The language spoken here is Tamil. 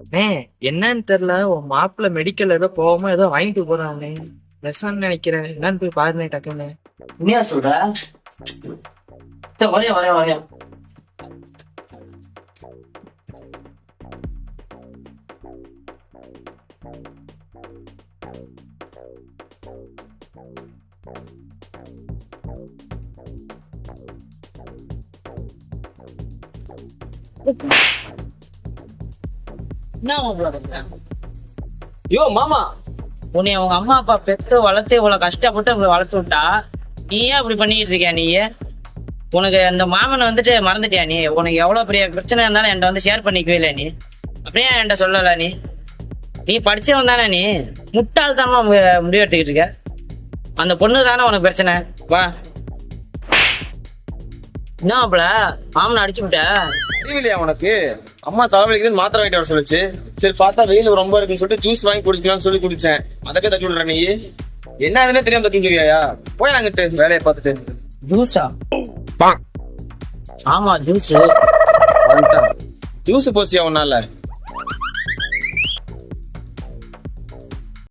அண்ணே என்னன்னு தெரியல. உன் மாப்பிள்ள மெடிக்கல் ஏதோ போகாம ஏதோ வாங்கிட்டு போறானே. விஷம்னு நினைக்கிறேன். என்னன்னு போய் பாருனே டக்குன்னு. உண்மையா சொல்ற? வரையா வரையா வரையா. என்ன பண்ற? யோ மாமா. உன்னை அவங்க அம்மா அப்பா பெத்து வளர்த்து இவ்வளவு கஷ்டப்பட்டு இப்படி வளர்த்து விட்டா நீ ஏன் இப்படி பண்ணிட்டு இருக்கியா நீ? உனக்கு அந்த மாமனை வந்துட்டு மறந்துட்டியா நீ? உனக்கு எவ்வளவு பெரிய பிரச்சனை இருந்தாலும் என்கிட்ட வந்து ஷேர் பண்ணிக்கவே இல்லை நீ. அப்படியே என்கிட்ட சொல்லல நீ. நீ படிச்சவன் தானே நீ. முட்டாள்தனமா மு- முடிவு எடுத்துக்கிட்டு இருக்க. அந்த பொண்ணு தானே உனக்கு பிரச்சனை? வா. என்ன மாப்பிள? மாமனை அடிச்சு விட்ட. தெரியலையா உனக்கு? அம்மா தலைவலிக்குதுன்னு மாத்திரை வாங்கிட்டு வர சொல்லுச்சு. சரி பார்த்தா வெயில் ரொம்ப இருக்குன்னு சொல்லிட்டு ஜூஸ் வாங்கி குடிக்கலாம்னு சொல்லி குடிச்சேன். அதற்கே தட்டி விடுற நீ. என்ன ஆகுதுன்னே தெரியாம தட்டி விடுவியா போய் அங்கிட்டு வேலையை பார்த்துட்டு. ஜூஸா ஆமா ஜூஸ் ஜூஸ் போச்சியா உன்னால?